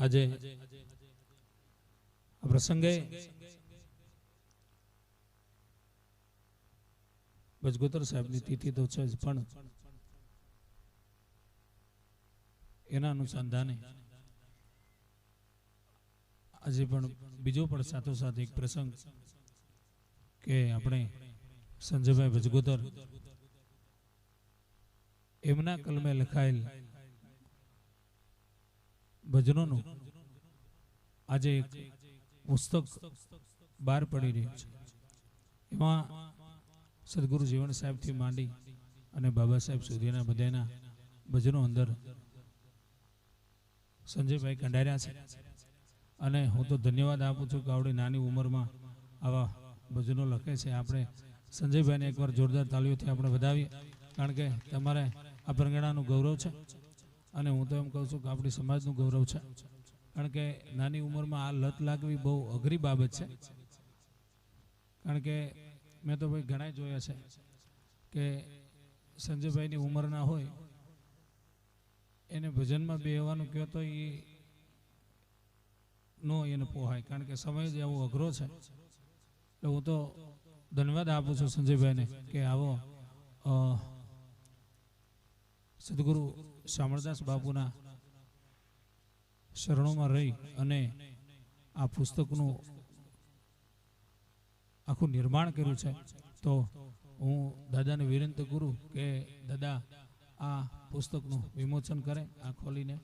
આજે આ પ્રસંગે ભજગોતર સાહેબની તિથિ તો છે પણ એના અનુસંધાને આજે પણ બીજો પણ સાથોસાથ એક પ્રસંગ કે આપણે સંજયભાઈ ભજગોતર એમના કલમે લખાયેલ ભજનોનું આજે એક પુસ્તક બહાર પડી રહ્યું છે. એમાં સદગુરુ જીવન સાહેબથી માંડી અને બાબા સાહેબ સુધીના બધાના ભજનો અંદર સંજયભાઈ કંડાર્યા છે. અને હું તો ધન્યવાદ આપું છું કે આવડી નાની ઉંમરમાં આવા ભજનો લખે છે. આપણે સંજયભાઈને એકવાર જોરદાર તાલીઓથી આપણે વધાવીએ. કારણ કે તમારે આ પ્રંગણાનું ગૌરવ છે. અને હું તો એમ કહું છું કે આપણી સમાજનું ગૌરવ છે. કારણ કે નાની ઉંમરમાં આ લત લાગવી બહુ અઘરી બાબત છે. કારણ કે મેં તો ભાઈ ઘણા જોયા છે કે સંજયભાઈની ઉંમરના હોય એને ભજનમાં બેહવાનું કહો તો એ નો એને પોહાય. કારણ કે સમય જ એવો અઘરો છે. એટલે હું તો ધન્યવાદ આપું છું સંજયભાઈને કે આવો સદગુરુ શામળદાસ બાપુના શરણોમાં રહી અને આ પુસ્તકનું આખું નિર્માણ કર્યું છે, તો હું દાદાને વિનંતી કરું કે દાદા આ પુસ્તકનું વિમોચન કરે, આ ખોલીને.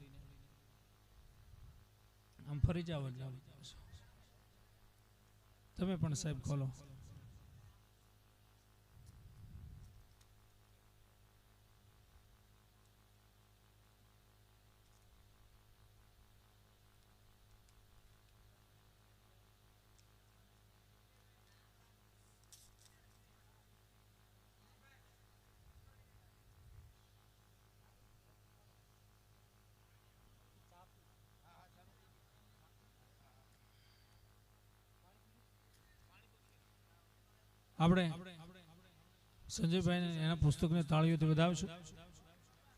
આમ ફરી જાવ તમે પણ સાહેબ ખોલો. આપણે સંજયભાઈને એના પુસ્તકને તાળીઓથી વધાવશું.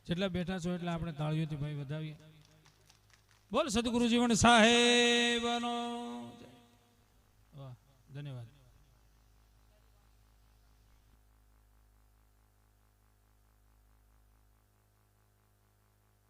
જેટલા બેઠા છો એટલે આપણે તાળીઓથી ભાઈ વધાવીએ. બોલ સદગુરુ જીવન સાહેબનો ધન્યવાદ.